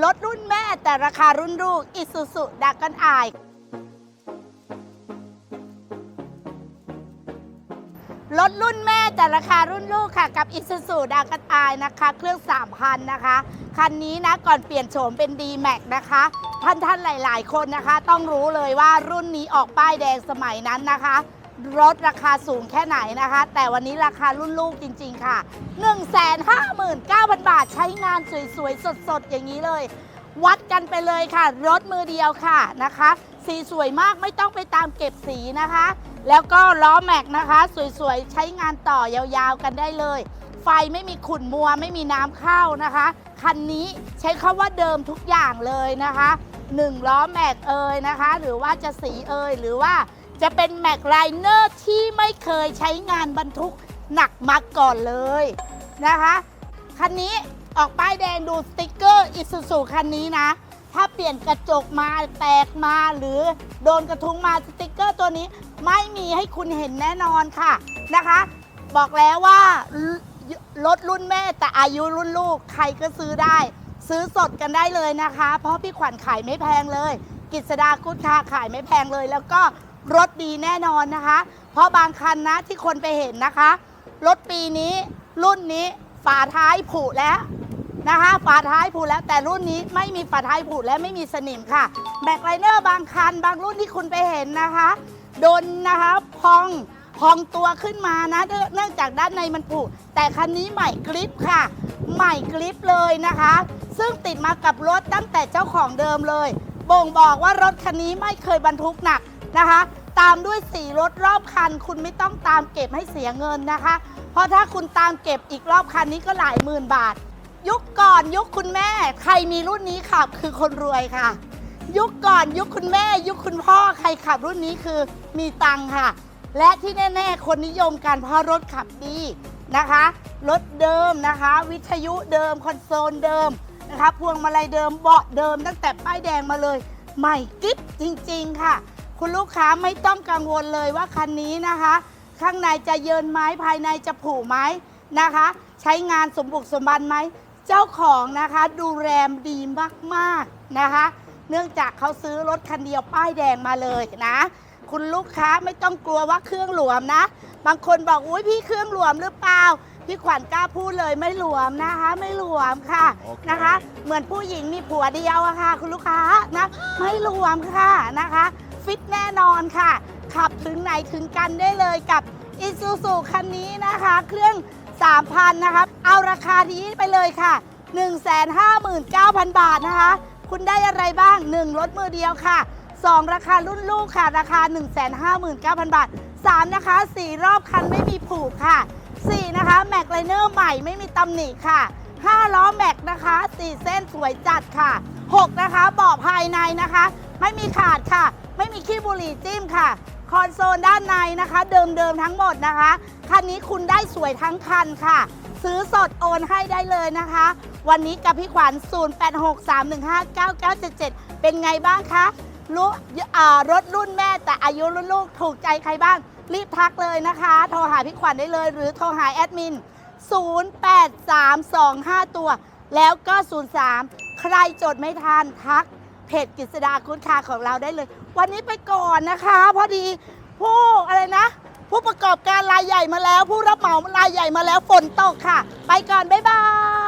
รถรุ่นแม่แต่ราคารุ่นลูกอิซูซุดักกันอายรถรุ่นแม่แต่ราคารุ่นลูกค่ะ กับอิซูซูดากันอายนะคะ เครื่อง 3,000 นะคะ คันนี้นะก่อนเปลี่ยนโฉมเป็น d m a x นะคะ ท่านท่านหลาย ๆ คนนะคะ ต้องรู้เลยว่ารุ่นนี้ออกป้ายแดงสมัยนั้นนะคะ รถราคาสูงแค่ไหนนะคะ แต่วันนี้ราคารุ่นลูกจริง ๆ ค่ะ 159,000 บาทใช้งานสวยๆ สดๆ อย่างนี้เลย วัดกันไปเลยค่ะ รถมือเดียวค่ะนะคะ สีสวยมากไม่ต้องไปตามเก็บสีนะคะ แล้วก็ล้อแม็กนะคะ สวยๆ ใช้งานต่อยาวๆ กันได้เลย ไฟไม่มีขุ่นมัวไม่มีน้ำเข้านะคะ คันนี้ใช้คาว่าเดิมทุกอย่างเลยนะคะหนึ่งล้อแม็กเอยนะคะ หรือว่าจะสีเอยหรือว่า จะเป็นแม็กไลเนอร์ที่ไม่เคยใช้งานบรรทุกหนักมาก่อนเลยนะคะ คันนี้ออกป้ายแดงดูสติกเกอร์อิซูซูคันนี้นะ ถ้าเปลี่ยนกระจกมาแตกมาหรือโดนกระทุงมาสติกเกอร์ตัวนี้ไม่มีให้คุณเห็นแน่นอนค่ะนะคะ บอกแล้วว่ารถรุ่นแม่แต่อายุรุ่นลูกใครก็ซื้อได้ ซื้อสดกันได้เลยนะคะ เพราะพี่ขวัญขายไม่แพงเลย กิษดากุดคาขายไม่แพงเลยแล้วก็ รถดีแน่นอนนะคะ เพราะบางคันนะที่คนไปเห็นนะคะ รถปีนี้รุ่นนี้ฝาท้ายผุแล้วนะคะ ฝาท้ายผุแล้วแต่รุ่นนี้ไม่มีฝาท้ายผุและไม่มีสนิมค่ะ แบ็คไลเนอร์บางคัน บางรุ่นที่คุณไปเห็นนะคะโดนนะคะพองพองตัวขึ้นมานะเนื่องเนื่องจากด้านในมันผุแต่คันนี้ใหม่กริปค่ะ ใหม่กริปเลยนะคะ ซึ่งติดมากับรถตั้งแต่เจ้าของเดิมเลย บ่งบอกว่ารถคันนี้ไม่เคยบรรทุกหนัก นะคะ ตามด้วยสีรถรอบคัน คุณไม่ต้องตามเก็บให้เสียเงินนะคะ เพราะถ้าคุณตามเก็บอีกรอบคันนี้ก็หลายหมื่นบาท ยุคก่อนยุคคุณแม่ ใครมีรุ่นนี้ขับคือคนรวยค่ะ ยุคก่อนยุคคุณแม่ ยุคคุณพ่อใครขับรุ่นนี้คือมีตังค่ะ และที่แน่ ๆ คนนิยมกันเพราะรถขับดีนะคะ รถเดิมนะคะ วิทยุเดิมคอนโซลเดิมนะคะพวงมาลัยเดิมเบาะเดิมตั้งแต่ป้ายแดงมาเลย ใหม่กิ๊บจริง ๆ ค่ะ คุณลูกค้าไม่ต้องกังวลเลยว่าคันนี้นะคะ ข้างในจะเยินไหมภายในจะผูไหมนะคะ ใช้งานสมบุกสมบันไหมเจ้าของนะคะดูแลดีมากๆนะคะ เนื่องจากเขาซื้อรถคันเดียวป้ายแดงมาเลยนะ คุณลูกค้าไม่ต้องกลัวว่าเครื่องหลวมนะ บางคนบอกอุ้ยพี่เครื่องหลวมหรือเปล่าพี่ขวัญกล้าพูดเลยไม่หลวมนะคะ ไม่หลวมค่ะโอเคนะคะ เหมือนผู้หญิงมีผัวเดียวอะค่ะ คุณลูกค้านะไม่หลวมค่ะนะคะ ฟิตแน่นอนค่ะ ขับถึงไหนถึงกันได้เลยกับอิซูซูคันนี้นะคะ เครื่อง 3,000 นะคะเอาราคานี้ไปเลยค่ะ 159,000 บาทนะคะ คุณได้อะไรบ้าง 1 รถมือเดียวค่ะ 2 ราคารุ่นลูกค่ะ ราคา 159,000 บาท 3 นะคะ 4 รอบคันไม่มีผูกค่ะ 4 นะคะ แม็กไลเนอร์ใหม่ไม่มีตำหนิค่ะ 5 ล้อแม็กนะคะ 4 เส้นสวยจัดค่ะ 6 นะคะเบาะภายในนะคะ ไม่มีขาดค่ะ ไม่มีขี้บุหรี่จิ้มค่ะ คอนโซลด้านในนะคะ เดิมๆทั้งหมดนะคะ คันนี้คุณได้สวยทั้งคันค่ะ ซื้อสดโอนให้ได้เลยนะคะ วันนี้กับพี่ขวัญ 0863159977 เป็นไงบ้างคะรู้รถรุ่นแม่แต่อายุรุ่นลูกถูกใจใครบ้าง รีบทักเลยนะคะ โทรหาพี่ขวัญได้เลย หรือโทรหาแอดมิน 08325 ตัว แล้วก็ 03 ใครจดไม่ทันทัก เพจกฤษดาคุณคาของเราได้เลย วันนี้ไปก่อนนะคะ พอดีผู้อะไรนะ ผู้ประกอบการรายใหญ่มาแล้ว ผู้รับเหมารายใหญ่มาแล้วฝนตกค่ะ ไปก่อน บ๊ายบาย